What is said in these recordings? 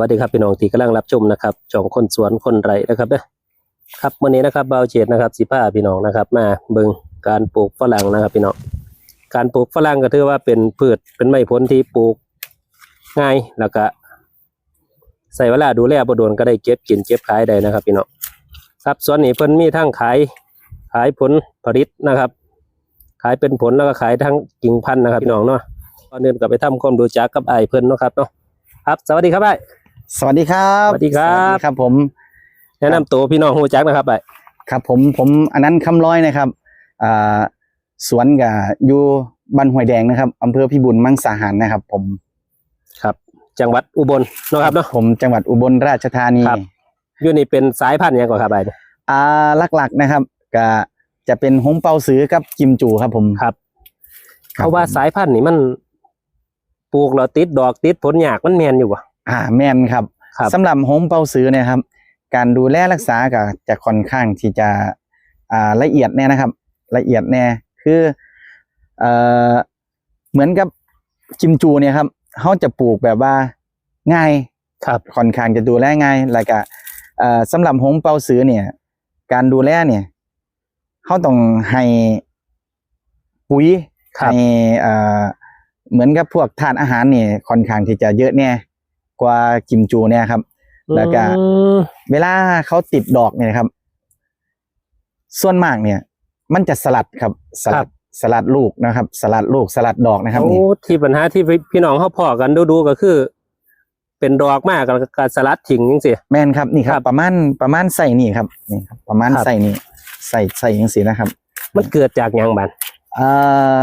วัสดีครับพี่น้องที่กำลังรับชมนะครับช่องคนสวนคนไร่นะครับเด้อครับวันนี้นะครับเบาเจดนะครับสิพาพี่น้องนะครับ มาเบิงการปลูกฝรั่งนะครับพี่น้องการปลูกฝรั่งก็ถือว่าเป็นพืชเป็นไม้ผลที่ปลูกง่ายแล้วก็ใส่เวลาดูแลบ่โดนก็ได้เก็บกินเก็บขายได้นะครับพี่น้องครับส่วนนี้เพิ่นมีทั้งขายขายผลผลิตนะครับ ขายเป็นผลแล้วก็ขายทั้งกิ่งพันธุ์นะครับพี่น้องเนาะก่อนอื่นก็ไปทำความรู้จักกับไอ้เพิ่นเนาะครับเนาะครับ สวัสดีครับไอ้ สวัสดีครับสวัสดีครับสวัสดีครับ ผมแนะนำตัวพี่น้องหูจักนะครับไอ้ครับ ผมผมอันนั้นคำร้อยนะครับอ่าสวนกับอยู่บ้านห้วยแดงนะครับอำเภอพิบูลมังสาหารนะครับ ผมครับ จังหวัดอุบลเนาะครับเนาะผมจังหวัดอุบลราชธานีครับอยู่นี่เป็นสายพันธุ์หยังก่อนครับไอ้เนี่ยอ่าหลักๆนะครับก็จะเป็นหงเปาซื้อกับกิมจูครับ ผมครับคบเพราะว่าสายพันธุ์นี่มันปลูกแล้วติดดอกติดผลยากมันแมนอยู่บ่ อ่าแม่นครับครับ สำหรับหงเปาซื้อเนี่ยครับ การดูแลรักษาก็จะค่อนข้างที่จะอ่าละเอียดแน่นะครับ ละเอียดแน่คือเอ่อเหมือนกับจิมจูเนี่ยครับเขาจะปลูกแบบว่าง่ายครับค่อนข้างจะดูแลง่ายแล้วก็เอ่อสำหรับหงเปาซื้อเนี่ย การดูแลเนี่ยเขาต้องให้ปุ๋ยครับ ให้เอ่อเหมือนกับพวกทานอาหารเนี่ยค่อนข้างที่จะเยอะแน่ กว่ากิมจูเนี่ยครับ แล้วก็อืมเวลาเขาติดดอกเนี่ยครับ ส่วนมากเนี่ย มันจะสลัดครับ สลัดสลัดลูกนะครับ สลัดลูกสลัดดอกนะครับโอ้นี่ที่ปัญหาที่พี่น้องเขาพอกันดูๆก็คือ เป็นดอกมากกับการสลัดทิ้งจังซี่แม่นครับนี่คครัรับบประมาณประมาณใส่นี่ครับนี่ครับ ประมาณครับใส่นี่ใส่ใส่ยังสีนะครับ มันเกิดจากหยังบันเอ่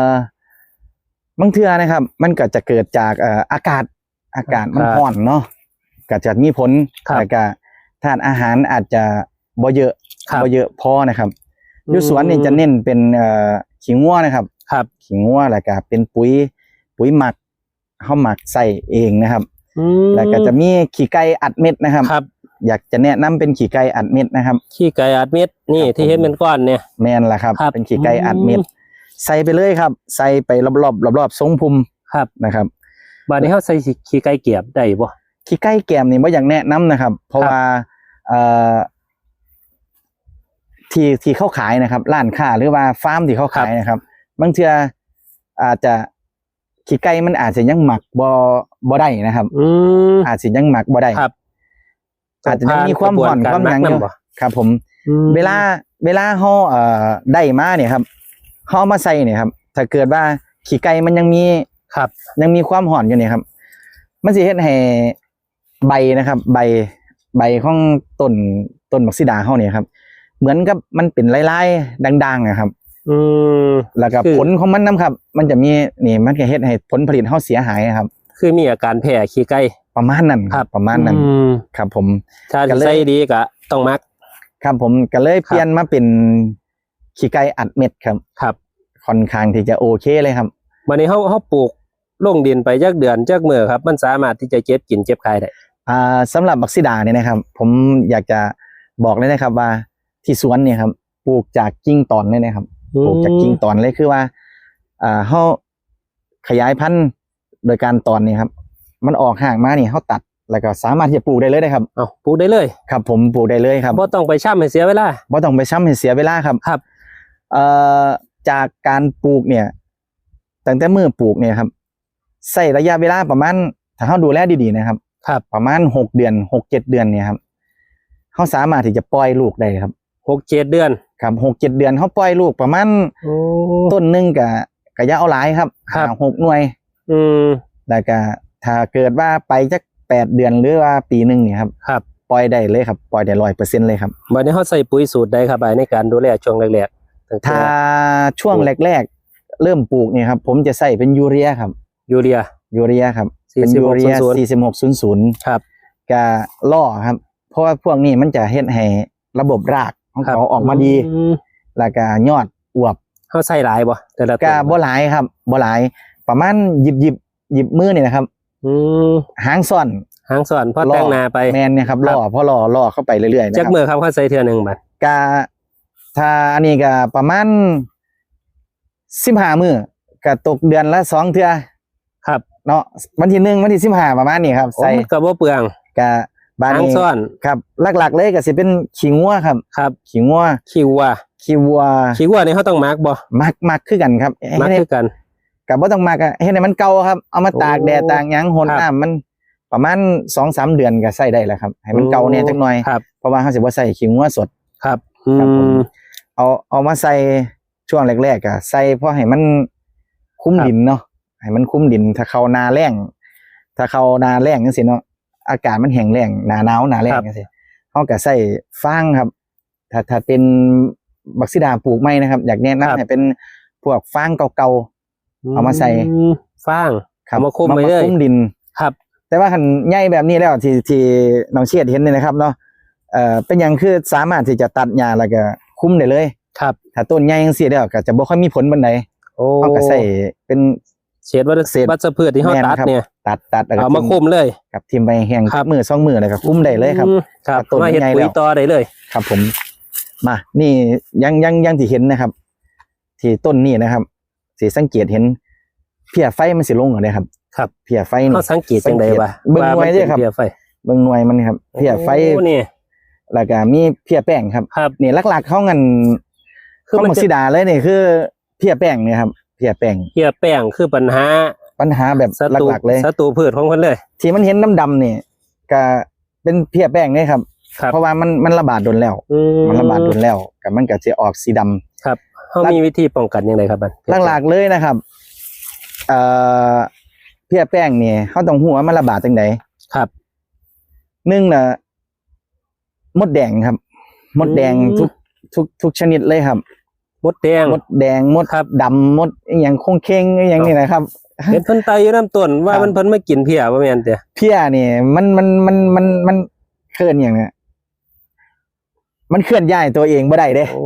อบางเทื่อนะครับ มันก็จะเกิดจากเอ่ออากาศ อากาศมันร้อนเนาะก็จะมีผลครับแล้วก็ทานอาหารอาจจะบ่เยอะครับบ่เยอะพอนะครับอยู่สวนนี่จะเน้นเป็นเอ่อขี้งัวนะครับ ครับขี้งัวแล้วก็เป็นปุ๋ย ปุ๋ยหมักเฮาหมักใส่เองนะครับอืมแล้วก็จะมีขี้ไก่อัดเม็ดนะครับครับ อยากจะแนะนำเป็นขี้ไก่อัดเม็ดนะครับ ขี้ไก่อัดเม็ดนี่ครับที่ผมเห็นเป็นก้อนเนี่ยแม่นล่ะครับครับ เป็นขี้ไก่อัดเม็ดอืมใส่ไปเลยครับ ใส่ไปรอบๆรอบๆทรงภูมิครับนะครับ บัดนี้เขาใส่ขี้ไก่เกียบได้บ่ขี้ไก่แกมนี่บ่อยากแนะนำนะครับ เพราะครับว่าเอ่อที่ที่เขาขายนะครับร้านค้าหรือว่าฟาร์มที่เขาขายนะครับบางเทื่ออาจจะขี้ไก่มันอาจจะยังหมักบ่บ่ได้นะครับอืมอาจจะยังหมักบ่ได้ครับ อาจจะยังมีความห่อนความหยังอยู่บ่ครับผมอืมเวลา เวลาเฮาเอ่อได้มาเนี่ยครับเฮาเอามาใส่เนี่ยครับ ถ้าเกิดว่าขี้ไก่มันยังมี ครับ ยังมีความห่อนอยู่เนี่ยครับ มันสิเฮ็ดให้ใบนะครับ ใบใบของต้นต้นมักซิดาเฮาเนี่ยครับ เหมือนกับมันเป็นลายๆดังๆนะครับ อืมแล้วก็คือ ผลของมันนํครับ มันจะมีนี่มันก็เฮ็ดให้ผลผลิตเฮาเสียหายนะครับ คือมีอาการแพ้ขี้ไก่ ประมาณนั้นครับ ประมาณนั้นอืมครับ ผม ถ้าก็จะเลย ใส่ดีก็ต้องมัก ครับผมก็เลยเปลี่ยนมาเป็นขี้ไก่อัดเม็ดครับครับ ค่อนข้างที่จะโอเคเลยครับ วันนี้เขาเขาปลูก ลงดินไปจักเดือนจักมือครับ มันสามารถที่จะเก็บกินเก็บขายได้อ่าสำหรับบักซิดาเนี่ยนะครับ ผมอยากจะบอกเลยนะครับว่าที่สวนเนี่ยครับปลูกจากกิ่งตอนเลยนะครับปลูกจากกิ่งตอนเลยคือว่าอ่าเขาขยายพันธุ์โดยการตอนนี่ครับ มันออกห่างมานี่เขาตัดแล้วก็สามารถที่จะปลูกได้เลยนะครับเอาปลูกได้เลยครับ ผมปลูกได้เลยครับบ่ต้องไปช่ำให้เสียเวลาบ่ต้องไปช้ำให้เสียเวลาครับครับ เอ่อจากการปลูกเนี่ยตั้งแต่มือปลูกเนี่ยครับ ใส่ระยะเวลาประมาณถ้าเขาดูแลดีๆนะครับ ครับ ประมาณหกเดือนหกเจ็ดเดือนเนี่ยครับเขาสามารถที่จะปล่อยลูกได้ครับหกเจ็ดเดือน ครับหกเจ็ดเดือนเขาปล่อยลูกประมาณโอ้ต้นหนึ่งกับกะยาเอาหลายครับครับหาหกหน่วย อืม แล้วก็ถ้าเกิดว่าไปจักแปดเดือนหรือว่าปีหนึ่งเนี่ยครับครับ ปล่อยได้เลยครับปล่อยได้ร้อยเปอร์เซ็นเลยครับ วันนี้เขาใส่ปุ๋ยสูตรใดครับไอ้ในการดูแลช่วงแรกๆตั้งแต่ถ้าช่วงแรก ๆ เริ่มปลูกเนี่ยครับ ผมจะใส่เป็นยูเรียครับ ยูเรีย ยูเรียครับเป็นยูเรีย4600สี่สิบหกศูนย์ศูนย์ครับ กะล่อครับ เพราะว่าพวกนี้มันจะเฮ็ดให้ระบบรากของเขาออกมาดีอืมแล้วก็ยอดอวบเขาใส่หลายบ่แต่ละก็ต้นบ่หลายครับบ่หลาย ประมาณหยิบหยิบหยิบมือนี่นะครับอืมหางซ่อนหางส่วนพอล่อแต่งหนาไปแมนเนี่ยครับครับล่อพอล่อล่อเข้าไปเรื่อยๆนะจักครับมือครับเขาใส่เทื่อหนึ่งบัดกะถ้าอันนี้ก็ประมาณสิบห้ามือก็ตกเดือนละสองเทื่อครับ เนาะวันที่หนึ่งวันที่สิบห้าประมาณนี้ครับโอ้ใส่มันก็บ่เปลืองกะบ้านหางนี้ซ่อนครับ หลักๆเลยก็สิเป็นขี้งัวครับครับขี้งัวขี้วัวขี้วัวขี้วัวนี่เขาต้องมาร์กบ่มักมักคือกันครับมาร์กให้คือกันกับบ่ต้องมักอะให้ให้มันเก่าครับ เอามาตากโอ้แดดตากหยังหนครับน้ำมันประมาณ2-3เดือนก็ใช้ได้แล้วครับ ให้มันเก่าแน่จักหน่อยครับเพราะว่าเฮาสิบ่ใส่ขี้งัวสดครับอืครับผมมเอาเอามาใส่ช่วงแรกๆก็ใส่เพราะให้มันคุ้มครับดินเนาะ ให้มันคุ้มดิน ถ้าเข้านาแล้งถ้าเข้านาแล้งจังซี่เนาะอากาศมันแห้งแล้งหน้าหนาวหน้าแล้งจังซี่เฮาก็ใส่ฟางครับ ถ้าถ้าเป็นบักซิดาปลูกไม้นะครับ อยากแนะนำให้เป็นพวกฟางเก่าเอามาใส่อืมฟางๆครับเอามาคุมไว้เลยคุ้มดินครับ แต่ว่าคันใหญ่แบบนี้แล้วที่ที่น้องเชียดเห็นเนี่ยนะครับเนาะเอ่อเป็นหยังคือสามารถที่จะตัดหญ้าแล้วก็คุ้มได้เลย ครับ ถ้าต้นใหญ่จังซี่แล้วก็จะบ่ค่อยมีผลปานใดโอ้เฮาก็ใส่เป็น เศษวัชเศษวัชพืชที่เขาแม่นตัดครับเนี่ยตัดตัดแล้วก็เอามาคุมเลยครับทิ่มไปแห้งครับมือสองมือแล้วก็คุ้มได้เลยครับอืมครับต้นมาเฮ็ดใหญ่ปุ๋ยแล้วต่อได้เลย ครับผม มา นี่ยังยังยังที่เห็นนะครับ ที่ต้นนี่นะครับสิสังเกตเห็นเพียไฟมันสิลงเหรอเนี่ยครับ ครับเพียไฟนี่เขาสังเกตจังไดวะเบิ่งหน่วยมัเด้อครับพียไฟเบิ่งหน่วยมันครับเพียไฟโอ้นี่แล้วก็มีเพียแป้งครับ ครับนี่หลักๆเขางันคือเขามันหมกจะสีดาเลยนี่คือ เพียแป้งเนี่ยครับเพียแป้งเพียแป้งคือปัญหา ปัญหาแบบศัตรูหลักๆเลยศัตรูพืชของเพิ่นเลย ที่มันเห็นดำๆนี่ก็เป็นเพียแป้งเนี่ยครับครับเพราะว่ามันมันระบาดโดนแล้วอืมันระบาดโดนแล้วกับมันก็จะออกสีดำครับเขามีวิธีป้องกันยังไงครับมันหลักๆเลยนะครับเอ่อเพียแป้งนี่เขาต้องหัวามันระบาดจังไดครับหนึ่งน่ะมดแดงครับ มดแดงอืมทุกทุกทุกชนิดเลยครับ มดแดงมดแดงมดครับดำมดอหย่างคงเคงอหย่างนี้นะครับเห็นเพิ่นไตอยู่น้ำต้นว่าครับมันเพิ่นไม่กินเพียบ่แม่นเด้อเพี้ยนี่มันมันมันมันมันเคลื่อนอย่างเนี้ยมันเคลื่อนย้ายตัวเองบ่ได้เด้โอ้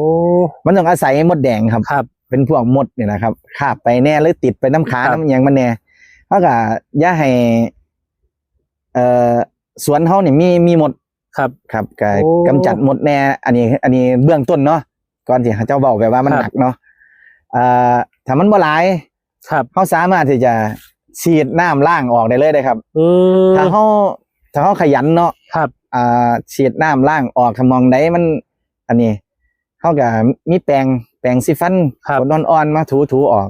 มันต้องอาศัยมดแดงครับครับ เป็นพวกมดเนี่ยนะครับคาบไปแน่หรือติดไปน้ำขาครับน้ำอหย่างมันแน่เขาก็อย่าให้เอ่อสวนเขาเนี่ยมีมีมดครับครับก็โอ้กำจัดมดแน่ อันนี้ อันนี้เบื้องต้นเนาะ ก่อนที่เจ้าบอกแบบว่ามันครับหนักเนาะเอ่อถ้ามันบ่หลายครับเขาสามารถที่จะฉีดน้ำล้างออกได้เลยได้ครับอืมถ้าเขาถ้าเขาขยันเนาะครับอ่าฉีดน้ำล้างออกถ้ามองได้มัน อันนี้เขาก็มีแปรงแปรงสีฟันครับขนอ่อนๆมาถูถูๆออก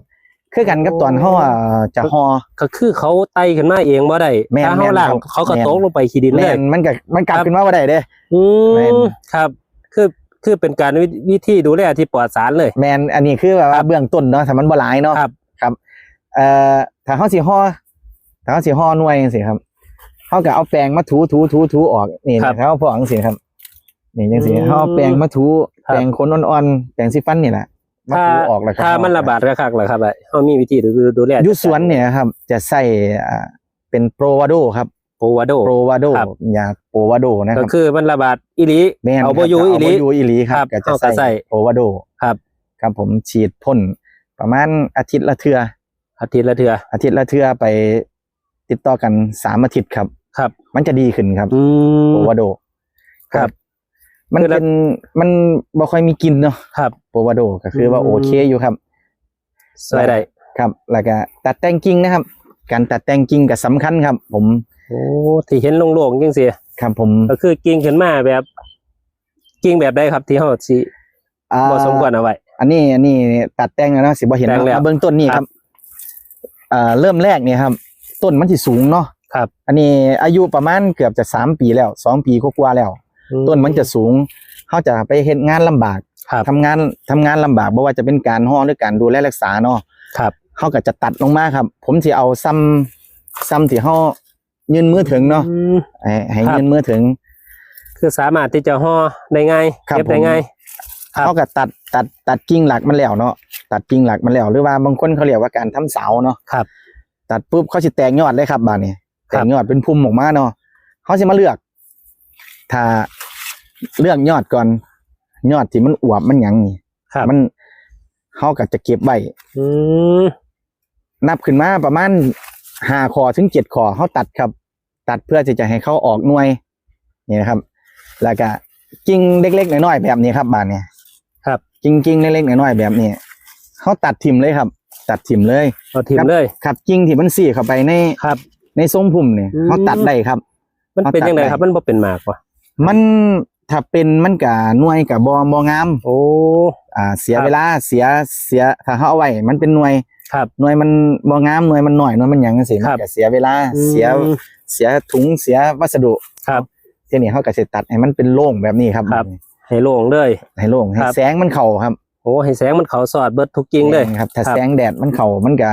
คือกันกับตอนเขาอ่าจะห่อก็คือเขาไตขึ้นมาเองบ่ได้แม่นถ้าเขาแม่นล่างครับเขาก็แม่นตกลงไปขี้ดินเลแม่ยนมันก็มันกลับครับขึ้นมาว่าได้เด้อืแม่นมครับ คือ คือเป็นการวิวิธีดูแลที่ปลอดสารเลย แมนอันนี้คือแบบคว่ารับเบื้องต้นเนาะถ้ามันบ่หลายเนาะครับ ครับ เอ่อถ้าเขาสิห่อถ้าเขาสิห่อหน่วยจังซี่ครับเขาก็เอาแปรงมาถูถูถูถูออกนี่ครับนะครับพวกจังซี่ครับ นี่จังซี่อืมเขาเอาแปรงมาถูครับแปรงขนอ่อนๆแปรงสีฟันนี่แหละมาถ้าถูออกแล้วก็ถ้ามันระบาดกระคักเหรอครับไอ้เขามีวิธีดูดูแลอยุสวนเนี่ยครับ จะใส่อ่าเป็นโปรวาโดครับโป วาโดโปรวาโดครับ ยาโปรวาโดนะคก็รับคือมันระบาดอีหลีแม่นเอาคบ่รับอยู่อีเอาหลีบ่อยู่อีหลีคครัรับบก็จะเอาก็ใส่ใส่โปรวาโดครับ ครับผมฉีดพ่นประมาณอาทิตย์ละเทืออาทิตย์ละเทื่ออาทิตย์ละเทือไปติดต่อกันสามอาทิตย์ครับ ครับ มันจะดีขึ้นครับอืมโปรวาโดครับมันคือละ เป็นมันบ่ค่อยมีกลินเนาะครับ โปรวาโดก็คือว่าอืม โอเคอยู่ครับใส่ได้ ครับแล้วก็ตัดแต่งกิ่งนะครับ การตัดแต่งกิ่งก็สำคัญครับ ผม โอ้ที่เห็นโล่งๆจังซี่ครับผมก็คือกิ่งขึ้นมาแบบ กิ่งแบบใดครับที่เฮาสิอ่าบ่สมควรเอาไว้อันนี้อันนี้ตัดแต่งแล้วเนาะสิบ่เห็นแต่งเนาะแล้วเอาเบื้องต้นนี่คครัรับบอ่าเริ่มแรกเนี่ยครับ ต้นมันสิสูงเนาะครับ อันนี้อายุประมาณเกือบจะสามปีแล้วสองปีกว่าๆแล้ว ต้นมันจะสูงเขาจะไปเฮ็ดงานลำบากครับทำงานทำงานลำบากบ่ว่าจะเป็นการห่อหรือการดูแลรักษาเนาะครับเขาก็จะตัดลงมาครับ ผมสิเอาซ้ำซ้ำที่เฮา ยืนมือถึงเนาะอืม ให้ให้ครับ ยืนมือถึง คือสามารถที่จะห่อได้ง่ายครับเก็บได้ผม ง่าย ครับ เขาก็ตัดตัดตัดกิ่งหลักมันแล้วเนาะตัดกิ่งหลักมันแล้วหรือว่าบางคนเขาเรียกว่าการทำเสาเนาะครับ ตัดปุ๊บเขาสิแตกยอดเลยครับบานนี้ครัแตบกยอดเป็นพุ่มออกมาเนาะเขาสิมาเลือก ถ้าเลือกยอดก่อนยอดที่มันอวบมันหยังนี่ครับมันเขาก็จะเก็บไว้อืมนับขึ้นมาประมาณ ห้าคอถึงเจ็ดคอเขาตัดครับ ตัดเพื่อที่จะให้เขาออกหน่วยนี่นะครับ แล้วก็กิ่งเล็กๆน้อยๆแบบนี้ครับบานเนี่ยครับกิ่งกิ่งๆเล็กๆน้อยๆแบบนี้เขาตัดทิมเลยครับ ตัดทิมเลยเอาทิมครับเลยครับกิ่งที่มันสี่เข้าไปในครับ ในทรงพุ่มเนี่ยอืมเขาตัดได้ครับ มันเป็นยังไงครับ มันบ่เป็นหมากวะมันถ้าเป็นมันกะหน่วยกับบอบองาม โอ้อ่า เสียครับเวลาเสียเสียถ้าเขาเอาไว้มันเป็นหน่วย ครับหน่วยมันบองามหน่วยมันหน่อยหน่วยมันหยังจังซี่ครัมันบก็เสียเวลาเสียอืมเสียถุงเสียวัสดุครับ ทีนี้เขาก็สิตัดให้มันเป็นโล่งแบบนี้ครับครับ ให้โล่งเลย ให้โล่งให้ครับ แสงมันเข้าครับโอ้ให้แสงมันเขาสอดเบิดทุกจริงเลย ครับ ถ้าครับแสงแดดมันเข้ามันก็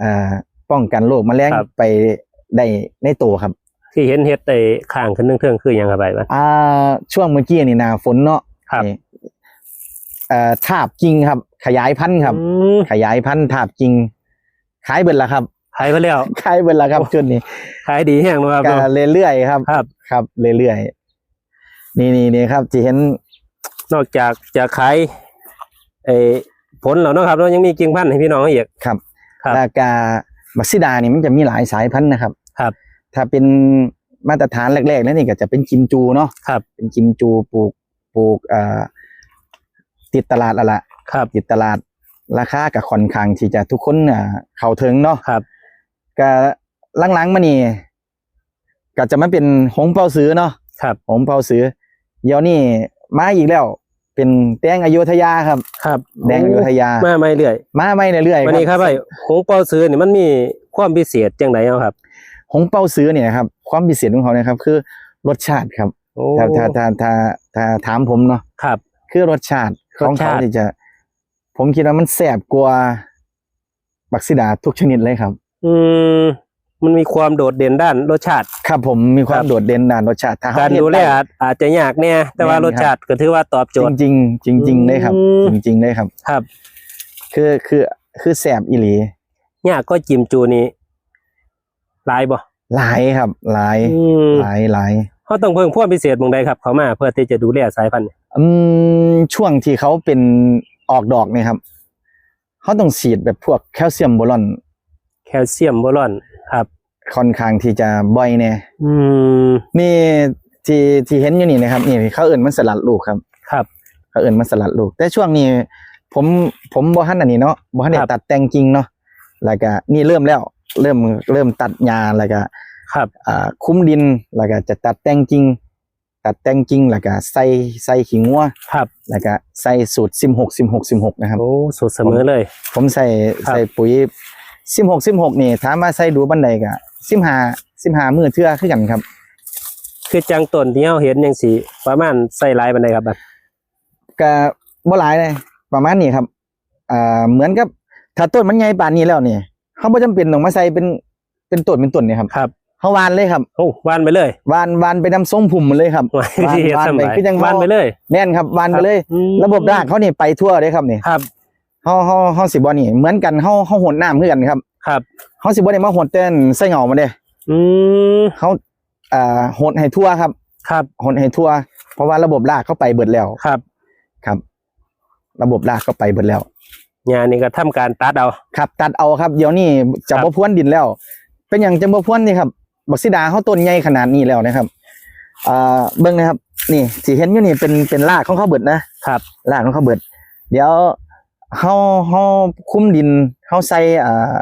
อ่าป้องกันโรคแมลงครับ ไปได้ในตัวครับ ที่เห็นเฮ็ดไอ้ข้างขึ้นเทิงๆคือหยังครับไปมัน อ่าช่วงเมื่อกี้นี่หนาฝนเนาะครับ นี่เอ่อทาบกิ่งครับ ขยายพันธุ์ครับ อืมขยายพันธุ์ทาบกิ่งขายเบิดละครับ ขายไปแล้ว ขายเบิดละครับชุดนี้ขายดีแห้งเนอะครับก็เรื่อยๆครับ ครับ ครับเรื่อยๆนี่นี่นี่ครับที่เห็นนอกจากจะขายไอ้ผลแล้วเนาะครับแล้วยังมีกิ่งพันธุ์ให้พี่น้องอีก ครับครับแล้วก็บักซิดานี่มันจะมีหลายสายพันธุ์นะครับครับ ถ้าเป็นมาตรฐานแรกๆนั่นนี่ก็จะเป็นกิมจูเนาะครับ เป็นกิมจูปลูกปลูกเอ่อติดตลาดและละ ครับติดตลาดราคากับค่อนข้างที่จะทุกคนอ่าเข้าถึงเนาะครับก็หลังๆมานี่ก็จะมาเป็นหงเปาซื้อเนาะครับหงเปาซื้อเดี๋ยวนี้มาอีกแล้ว เป็นแดงอยุธยาครับ ครับแดงอยุธยามาไม่เรื่อย มาไม่เรื่อยๆวันนี้ครับไอ้หงเปาซื้อนี่มันมีความพิเศษจังไดเอาครับหงเปาซื้อเนี่ยนะครับความพิเศษของเขานะครับ คือรสชาติครับโอ้ถ้าถ้าถ้าถ้าถ้าถามผมเนาะครับ คือรสชาติของรสเขาชาติที่จะ ผมคิดว่ามันแสบกว่าบักซิดาทุกชนิดเลยครับ อืมมันมีความโดดเด่นด้านรสชาติ ครับผมมีควาคมรับโดดเด่นด้านรสชาติถ้าเขการเฮ็ดูแลไอาจอาจจะยากแน่แต่ว่าแม่นรสชาติก็ถือว่าตอบโจจทย์ริงๆจริงๆเลยครับ อืมจริงๆเลยครับ ครับ คือคือคือแสบอีหลียากก็จิมจูนี่หลายบ่หลายครับหลายอืมหลายหลายเขาต้องเพิ่มความพิเศษบางใดครับ เขามาเพื่อที่จะดูแลสายพันธุ์ อืมช่วงที่เขาเป็น ออกดอกเนี่ยครับเขาต้องฉีดแบบพวกแคลเซียมโบรอน แคลเซียมโบรอนครับ ค่อนข้างที่จะบ่อยเนี่ยอืมนี่ที่ที่เห็นอยู่นี่นะครับ นี่เขาเอื่นมันสลัดลูกครับ ครับเขาเอื่นมันสลัดลูก แต่ช่วงนี้ ผมผมบ่ทันอันนี้เนาะบ่ทันได้ครับตัดแต่งกิ่งเนาะแล้วก็นี่เริ่มแล้ว เริ่มเริ่มตัดหญ้าแล้วก็ครับอ่าคุ้มดินแล้วก็จะตัดแต่งกิ่ง ตัดแต่งกิ่งแล้วก็ใส่ใส่ขี้งัวครับ แล้วก็ใส่สูตร16 16 16นะครับ โอ้สุดเสมอเลย ผมใส่ครับใส่ปุ๋ย16 16นี่ถามมาใส่ดูบันไดก็15 15มื้อเทื่อคือกันครับ คือจังต้นที่เราเห็นยังสีประมาณใส่หลายบันไดครับบัดก็บ่หลายเลยประมาณนี้ครับอ่าเหมือนกับถ้าต้นมันใหญ่ป่านนี้แล้วนี่เขาบ่จำเป็นต้องมาใส่เป็นเป็นต้นเป็นต้นนี่ครับครับ เขาวานเลยครับโอ้วานไปเลยวานวานไปนำทรงพุ่มมันเลยครับวานวานที่เฮ็ดวานสไปมัยคือจังวานเฮาไปเลย แม่นครับวานไปเลยอืมระบบรากเขานี่ไปทั่วเลยครับนี่ครับเฮาเฮาเฮาสิบ่นี่เหมือนกันเฮาเฮาหดน้ำคือกันครับ ครับเฮาสิบ่ได้มาหดเต้นใส่เหงามาเด้อืมเขาอ่าหดให้ทั่วครับ ครับหดให้ทั่ว เพราะว่าระบบรากเข้าไปเบิดแล้วครับ ครับ ระบบรากเข้าไปเบิดแล้วงานนี้ก็ทำการตัดเอา ครับ ตัดเอาครับ เดี๋ยวนี้จะครับบ่พรวนดินแล้ว เป็นอย่างจะบ่พรวนนี่ครับ บักซิดาเขาต้นใหญ่ขนาดนี้แล้วนะครับอ่าเบิ่งนะครับ นี่ที่เห็นอยู่นี่เป็นเป็นรากของเขาเบิดนะครับรากของเขาเบิด เดี๋ยวเฮาเฮาคุ้มดินเฮาใส่อ่า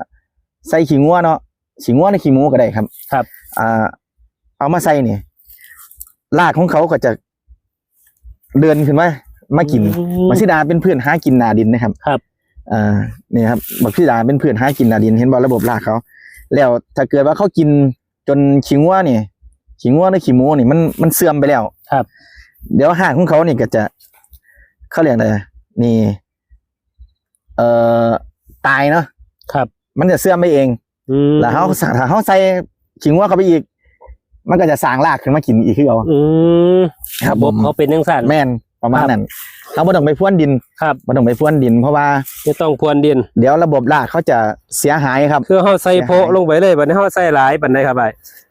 ใส่ขี้งัวเนาะขี้งัวในขี้หมูก็ได้ครับ ครับอ่าเอามาใส่นี่รากของเขาก็จะเดินขึ้นมามากินอืมบักซิดาเป็นเพื่อนหากินหนาดินนะครับ ครับอ่านี่ครับบักซิดาเป็นเพื่อนหากินหนาดินเห็นบ่ระบบรากเขาแล้วถ้าเกิดว่าเขากิน จนขี้งัวนี่ขี้งัวหรือขี้หมูนี่มันมันเสื่อมไปแล้วครับ เดี๋ยวหางของเขานี่ก็จะเขาเรียกอะไรนี่ เอ่อตายเนาะครับ มันจะเสื่อมไปเองอืมแล้วเขาถ้าเขาใส่ขี้งัวเข้าไปอีก มันก็จะสร้างรากขึ้นมากินอีกคือเอาอืมครับระบบผมเขาเป็นยังสั่นแม่น ประมาณครับนั้นเขาไม่ต้องไปพ่วนดินครับไม่ต้องไปพ่วนดิน เพราะว่าไม่ต้องพรวนดิน เดี๋ยวระบบรากเขาจะเสียหายครับ คือเขาใส่โพะลงไปเลยบัดนี้เขาใส่หลายบันไดครับไอ้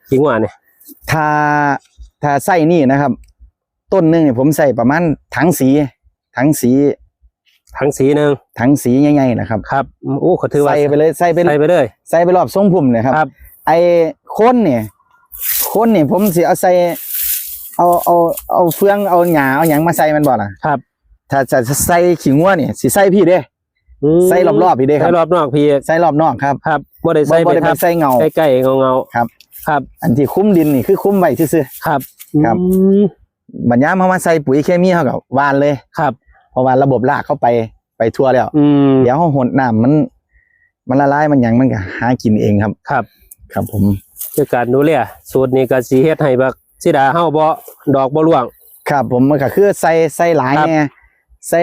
ขิงหวานเนี่ยถ้าถ้าใส่นี่นะครับ ต้นหนึ่งเนี่ยผมใส่ประมาณถังสีถังสีทั้งสีหนึ่งถังสีใหญ่ๆนะครับครับโอ้เขาถือว่าใส่ไปเลยใส่ไปใส่ไปเลย ใส่ไปรอบทรงพุ่มเลยครับ ครับ ไอ้โคนเนี่ยโคนเนี่ยผมสิเอาใส่ เอาเอาเอาเฟืองเอาหญ้าเอาหยังมาใส่มันบ่ล่ะครับ ถ้าจะใส่ขิงวัวเนี่ยสิใส่พี่เด้ อืมใส่รอบๆพี่เด้ครับ ใส่รอบนอกพี่ใส่รอบนอกครับครับบ่ได้บ่ใส่บ่ไปได้คไปรับใส่เงา ใกล้ๆเงาเงาครับ ครับอันที่คุ้มดินนี่คือคุ้มไว้ซื่อ ครับครับ อืมๆบัดยามเฮามาใส่ปุ๋ยเคมีเฮาก็หวานเลย ครับ เพราะว่าระบบรากเข้าไปไปทั่วแล้ว อืมเดี๋ยวเฮาหดน้ำมัน มันละลายมันหยังมันก็หากินเองครับ ครับ ครับผม คือการดูแลสูตรนี้ก็สิเฮ็ดให้บัก สิดาเฮาบ่ดอกบ่ร่วง ครับ ผมมันก็คือใส่ใส่หลายครับแน่ใส่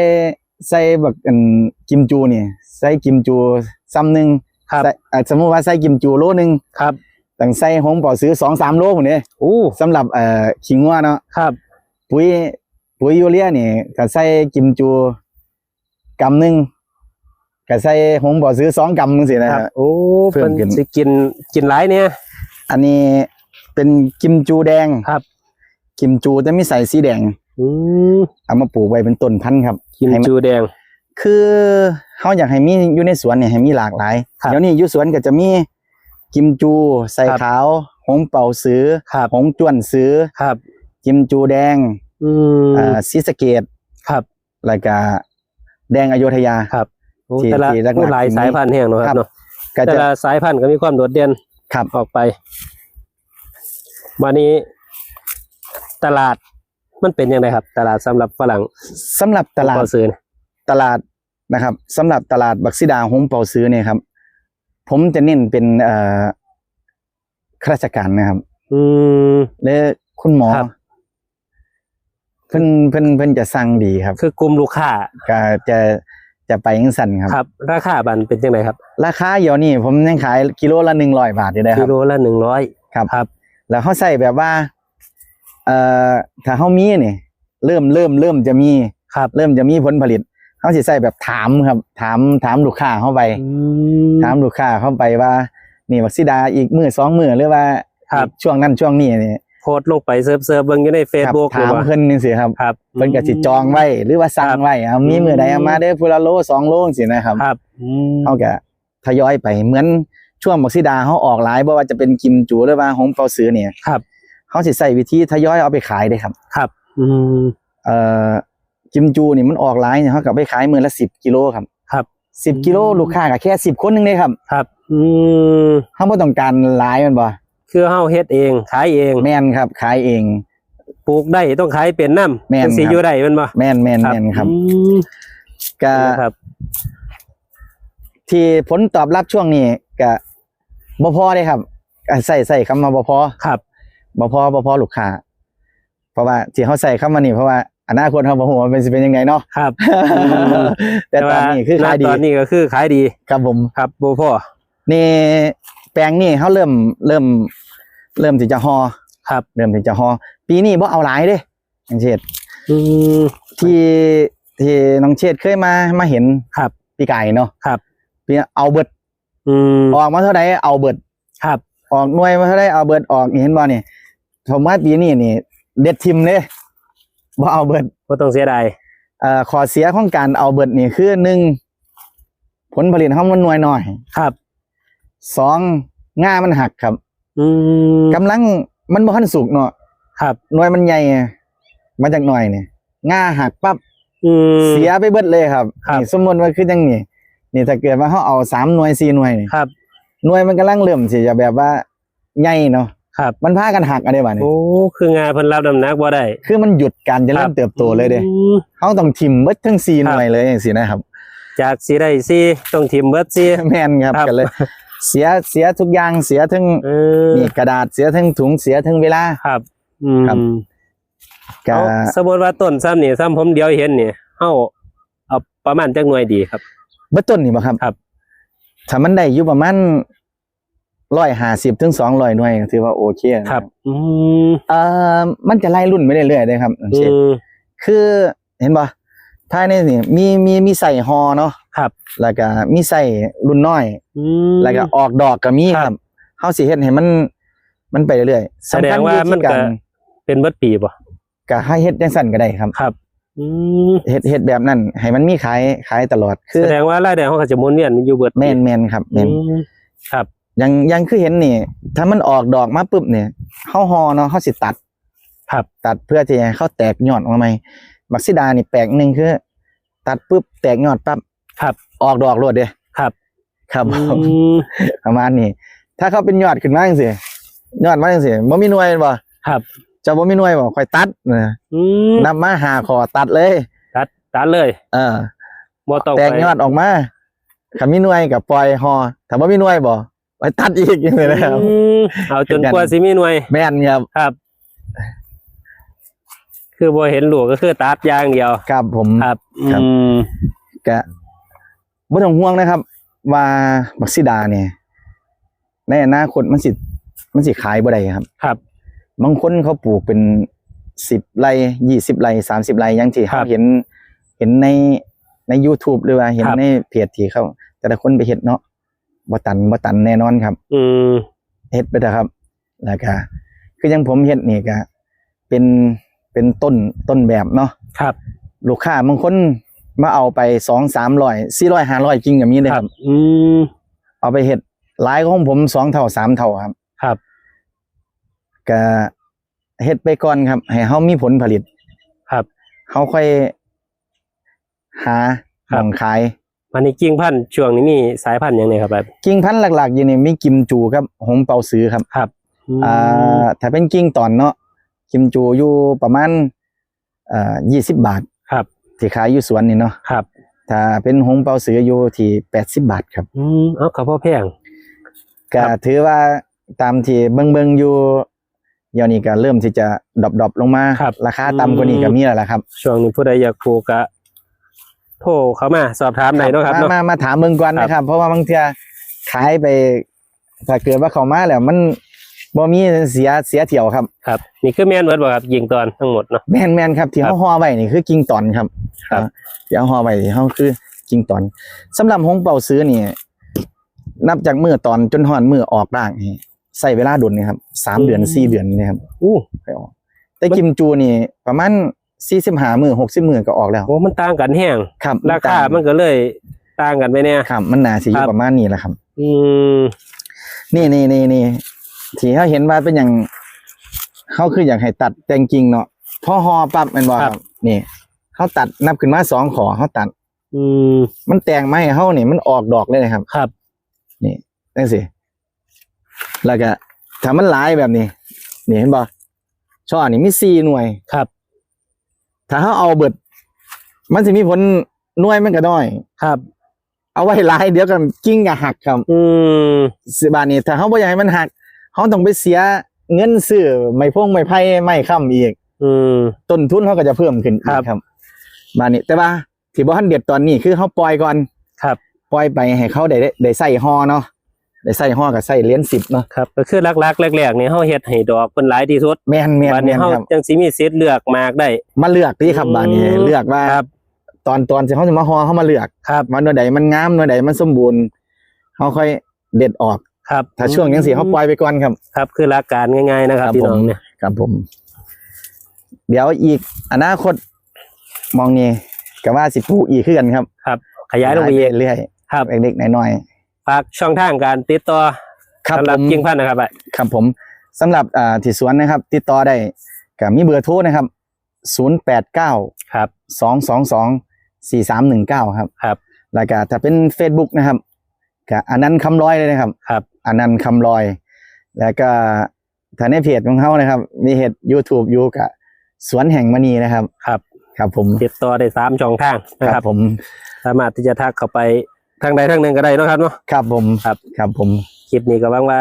ใส่แบบอันกิมจูนี่ใส่กิมจูซ้ำหนึงครับ ใส่เอ่อสมมุติว่าใส่กิมจูโลหนึงครับต้องใส่หงเป่าซื้อ2 3โลพุ่นเด้โอ้สำหรับเอ่อขิงงัวเนาะครับ ปุ๋ยปุ๋ยยูเรียนี่ก็ใส่กิมจูกำหนึงก็ใส่หงเป่าซื้อ2กำจังซี่นะคครัรับบโอ้เพิ่เพิ่มนขึ้น สิกินกินหลายเนี่ยอันนี้ เป็นกิมจูแดงครับ กิมจูจะมีใส่สีแดงอืมเอามาปลูกไว้เป็นต้นพันธุ์ครับกิมให้มันจูแดง คือเขาอยากให้มีอยู่ในสวนเนี่ยให้มีหลากหลายครับเดี๋ยวนี้อยู่สวนก็จะมีกิมจูใส่ครับ ขาว หงเป่าซื้อครับหงจวนซื้อครับ กิมจูแดงอืมอ่าซีสะเกตครับแล้วก็แดงอโยธยา ครับโอ้ที่แต่ละที่หลักๆโอ้หลายที่มีสายพันธุ์แห่งเนาะคครัรับบ เนาะก็แต่จะละสายพันธุ์ก็มีความโดดเด่นครับ ออกไป วันนี้ตลาดมันเป็นยังไงครับ ตลาดสำหรับฝรั่งสำหรับตลาดพอซื้อเนี่ยตลาดนะครับสำหรับตลาดบักซิดาหงเป่าซื้อเนี่ยครับ ผมจะเน้นเป็นเอ่อข้าราชการนะครับ อืมและคุณหมอครับเพิ่นเพิ่นเพิ่นจะสั่งดีครับ คือกลุ่มลูกค้าก็จะจะไปยังสั่นครับครับ ราคาบันเป็นยังไงครับ ราคาเดี๋ยวนี้ผมยังขายกิโลละหนึ่งร้อยบาทอยู่เลยคกิรับโลละหนึ่งร้อยครับครับ แล้วเขาใส่แบบว่า เอ่อถ้าเขามีนี่เริ่มเริ่มเริ่มจะมีครับเริ่มจะมีผลผลิตเขาสิใส่แบบถามครับ ถามถามลูกค้าเข้าไปอืมถามลูกค้าเข้าไปว่า นี่วักซิดาอีกมือสองมือหรือว่าครับช่วงนั้นช่วงนี้นี่โพสต์ลงไปเซิร์ฟเซิร์ฟเบิ่งอยู่ในเฟซครับบุ๊กหรือถามว่าเพิ่นนี่สิครับครับเพิ่นก็สิจองไว้หรือว่าสั่ครังบไว้เอามีมือใดเอามาเด้อพุละโลสองโลสินะครับครับอืมเขาก็ทยอยไปเหมือน ช่วงบักซิดาเขาออกหลายบ่ว่าจะเป็นกิมจูหรือว่าหงเปาสือเนี่ยครับเขาสิใส่วิธีทยอยเอาไปขายได้ครับ ครับ อืมเอ่อกิมจูนี่มันออกหลายเนี่ยเขาก็ไปขายมือละสิบกิโลครับ ครับสิบกิโลอืมลูกค้าก็แค่สิบคนหนึงเลยครับ ครับ อืมเขาบ่ต้องการหลายแมันบ่คือเฮาเฮ็ดเอง ขายเองแม่นครับ ขายเองปลูกได้ต้องขายเป็นน้ำแม่นจังสิครับอยู่ได้แมันบ่แม่นแม่นแม่นครับอืมก็นะครับที่ผลตอบรับช่วงนี้ก็ บ่พอเลยครับก็ใส่ใส่คำว่าบ่พอครับบ่พอบ่พอลูกค้าเพราะว่าที่เขาใส่คำว่านี่เพราะว่าอนาคตเขาบ่ฮู้ว่ามันสิเป็นยังไงเนาะ ครับ แต่ตอนนี้คือขายดีณตอนนี้ก็คือขายดีครับผม ครับบ่พอนี่แปลงนี่เขาเริ่มเริ่ม เริ่มที่จะฮอครับ เริ่มที่จะฮอปีนี้บ่เอาหลายเด้อย่างเช่นอืมที่ที่น้องเชษฐ์เคยมามาเห็นครับปีไก่เนาะครับปีนี้เอาเบิด อืมออกมาเท่าใดเอาเบิดครับออกหน่วยมาเท่าใดเอาเบิดออกนี่เห็นบ่นี่ผมว่าปีนี้นี่ เด็ดทิมเลยบ่เอาเบิดบ่ต้องเสียดายเอ่อข้อเสียของการเอาเบิดนี่คือหนึ่งผลผลิตเฮามันหน่วยน้อยครับสองง่ามันหักครับ อืมกำลังมันบ่ทันสุกเนาะครับหน่วยมันใหญ่ไงมาจากหน่อยนี่ง่าหักปั๊บอืมเสียไปเบิดเลยครับครับนี่สมมติว่าคือจังนี่ นี่ถ้าเกิดว่าเฮาเอาสามหน่วยสี่หน่วยนี่ครับหน่วยมันกำลังเริ่มสิจะแบบว่าใหญ่เนาะครับ มันพากันหักอะไรบ้านี่โอ้คืองานเพิ่นรับน้ำหนักบ่ได้ คือมันหยุดการเจะเริ่มเติบโตเลยเด้อืมเฮาต้องทิมเบิดทั้งสี่ครับหน่วยเลยจังซี่นะครับ จากสิได้สิต้องทิมเบิดสิแม่นครับครับ กันเลย เสียเสียทุกอย่างเสียทั้งเออนี่กระดาษเสียทั้งถุงเสียทั้งเวลา ครับ อืมครับ ก็เอาสมมติว่าต้นซ้ำนี่ซ้ำผมเดียวเห็นนี่เฮาเอาประมาณจักหน่วยดีครับ เบิดต้นนี่บ่ครับ ครับ ถ้ามันได้อยู่ประมาณ150ถึง200หน่วยก็ถือว่าโอเคนะครับ อืมเอ่อมันจะไล่รุ่นไปเรื่อยๆเลยครับอืเช่นมคือเห็นป่ะภายในนี่มีมีมีใส่ฮอเนาะครับ แล้วก็มีใส่รุ่นน้อย อืม แล้วก็ออกดอกก็มีครับครับเฮาสิเฮ็ดให้มัน มันไปเรื่อยๆแสดงว่าสำคัญอยู่ที่มันก็การเป็นเบิดปีบ่ก็ให้เฮ็ดจังซั่นก็ได้ครับ ครับ อืมเฮ็ดเฮ็ดแบบนั้นให้มันมีขายขายตลอดคือแสดงว่ารายได้ของเขาจะหมุนเวียนอยู่เบิดปีแม่นแม่นครับแม่นอืมครับอยังอยังคือเห็นนี่ ถ้ามันออกดอกมาปุ๊บเนี่ยเฮาฮอเนาะเฮาสิตัด ครับ ตัดเพื่อที่ให้เขาแตกยอดออกมาใหม่บักซิดานี่แปลกหนึงคือ ตัดปุ๊บแตกยอดปั๊บครับ ออกดอกโลดเด้ครับ ครับอืผมมประมาณนี้ถ้าเขาเป็นยอดขึ้นมาจังซี่ยอดมาจังซี่บ่มีหน่วยบ่ครับเจะบ่มีหน่วยบ่ค่อยตัดนะอืมนำมาหาคอตัดเลยตัดตัดเลยเออบ่ต้องแตกไปยอดออกมาถ้ามีหน่วยก็ปล่อยฮอถ้าบ่มีหน่วยบ่ไปตัดอีกอย่างนี้นะครับ อืมเอาจนกว่าสิมีหน่วย แม่นครับครับ คือบ่เห็นหลวก็คือตัดอย่างเดียว ครับผม ครับครับอืมก็บ่ต้องห่วงนะครับ ว่าบักซิดาเนี่ยในอนาคตมันสิมันสิขายบ่ได้ครับ ครับ บางคนเขาปลูกเป็นสิบไร่ยี่สิบไร่สามสิบไร่อยังที่ครัเขาบเห็นเห็นในใน YouTube หรือว่าเห็นครับในเพจที่เขาแต่ละคนไปเฮ็ดเนาะบ่ตันบ่ตันแน่นอนครับ อืมเฮ็ดไปเถอะครับแล้วก็คืออยังผมเฮ็ดนี่ก็เป็นเป็นต้นต้นแบบเนาะครับ ลูกค้าบางคนมาเอาไปสองสามร้อยสี่ร้อยห้าร้อยจริงก็มีเลยคครัรับบอืมเอาไปเฮ็ดหลายของผมสองเท่าสามเท่าครับ ครับ ก็เฮ็ดไปก่อนครับ ให้เฮามีผลผลิตครับเฮาค่อยหาครัหบองขายมันนี่กิ่งพันธุ์ช่วงนี้มีสายพันธุ์หยังไงครับแบบกิ่งพันธุ์หลักๆอยู่นี่มีกิมจูครับหงเปาซื้อครับครับมอ่าถ้าเป็นกิ่งตอนเนาะกิมจูอยู่ประมาณเอ่อ20บาทครับที่ขายอยู่สวนนี่เนาะครับ ถ้าเป็นหงเปาซื้ออยู่ที่80บาทครับ อืมเอาเขาพ่อแพงก็ครับถือว่าตามที่เบิ่งๆอยู่ เดี๋ยวนี้ก็เริ่มที่จะดรอปๆลงมาครับ ราคาต่ำกว่านี้ก็มีแล้วล่ะครับช่วงนี้ผู้ใดอยากปลูกก็โทรเข้ามาสอบถามหน่อยเนาะครับมาเนาะ มามาถามเบิ่งก่อนครับนะครับ เพราะว่าบางเทีขายไป ถ้าเกิดว่าเขามาแล้วมันบ่มีเสียเสียเที่ยวครับ ครับนี่คือแม่นเบิดบ่ครับยิงตอนทั้งหมดเนาะ แม่นแม่นครับที่ครับเฮาห่อไว้นี่คือกิ่งตอนครับครับ ที่เฮาห่อไว้ที่เฮาคือกิ่งตอนสำหรับหงเป่าซื้อนี่ นับจากมือตอนจนฮอดมือออกร่างนี่ ใช้เวลาดุนนี่ครับสามเดือนสี่เดือนนี่ครับอู้ค่อยออกแต่กิมจูนี่ ประมาณ45มื้อ60มื้อก็ออกแล้วโอ้มันต่างกันแห้งครับราคามันก็เลยต่างกันไปเนี่ยครับ มันน่าสิอครัยู่บประมาณนี้แหละครับ อืมนี่นี่นี่นี่ที่เขาเห็นว่าเป็นอย่างเขาคืออยากให้ตัดแต่งจริงเนาะพอหอปั๊บแมันบอกครับนี่เขาตัดนับขึ้นมาสองขอเขาตัด อืมมันแต่งไมาให้เขาเนี่ยมันออกดอกเลยนะครับ ครับ นี่นั่นสิ แล้วก็ถ้ามันหลายแบบนี้ นี่เห็นบ่ช่อนี่มีสี่หน่วยครับ ถ้าเขาเอาเบิด มันจะมีผลหน่วยมันก็น้อย ครับ เอาไว้หลายเดี๋ยวกันกิ้งกับหักครับ อืมสิบาทนี่ถ้าเขาบ่อยากให้มันหักเขาต้องไปเสียเงินซื้อไม้พงไม้ไผ่ไม้ค้ำอีก อืมต้นทุนเขาก็จะเพิ่มขึ้นอีครักบครับบาทนี้แต่ว่าที่บ่ทันเด็ดตอนนี้คือเขาปล่อยก่อนครับ ปล่อยไปให้เขาได้ได้ได้ใส่ห่อเนาะ ได้ใส่ห่อกับใส่เหรียญสิบเนาะครับก็คือหลักๆแรกๆนี่เฮาเฮ็ดให้ดอกเพิ่นหลายที่สุดแม่นแม่นบัดแม่นี้นเฮาครับจังสิมีสิทธิ์เลือกมากได้ มาเลือกที่ครับอืมบาทนี้เลือกว่าครับ ตอนตอนที่เขาจะมาห่อเขามาเลือกครับว่าหน่วยใดมันงามหน่วยใดมันสมบูรณ์เขาค่อยเด็ดออก ครับถ้าช่วงยังสีเขาปล่อยไปก่อนครับ ครับคือหลักการง่ายๆนะครับครับพี่น้องผม เนี่ยครับผม เดี๋ยวอีกอนาคตมองนี่ก็ว่าสิปลูกอีกขึ้นกันครับครับ ขยายลงไปอีกเรื่อยครับ ๆเล็กๆน้อย ฝากช่องทางการติดต่อๆครับสำหผรับมกิ่งพันธุ์นะครับอะครับผมสำหรับอ่าที่สวนนะครับ ติดต่อได้กับมีเบอร์โทรนะครับ 0 8 9 ครับ2 2 2 4 3 1 9 ครับครับ แล้วก็ถ้าเป็น Facebook นะครับกับอันนั้นต์คำร้อยเลยนะครับครับ อันนั้นต์คำร้อย แล้วก็ถ้าในเพจของเขานะครับ มีเพจ YouTube อยู่กับสวนแห่งมณีนะครับ ครับ ครับผมติดต่อได้สามช่องทางนะคครัรับบผมสามารถที่จะทักเข้าไป ทางใดทางหนึ่งก็ได้เนาะครับเนาะ ครับผมครับ ครับผม คลิปนี้ก็หวังว่า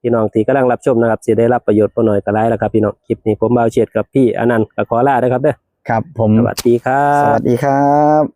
พี่น้องที่กำลังรับชมนะครับจะได้รับประโยชน์บ่น้อยก็หลายแล้วครับพี่น้อง คลิปนี้ผมบ่าวเฉียดกับพี่อนันต์ก็ขอลาด้วยครับเด้อ ครับผม สวัสดีครัสบวัสดีครับ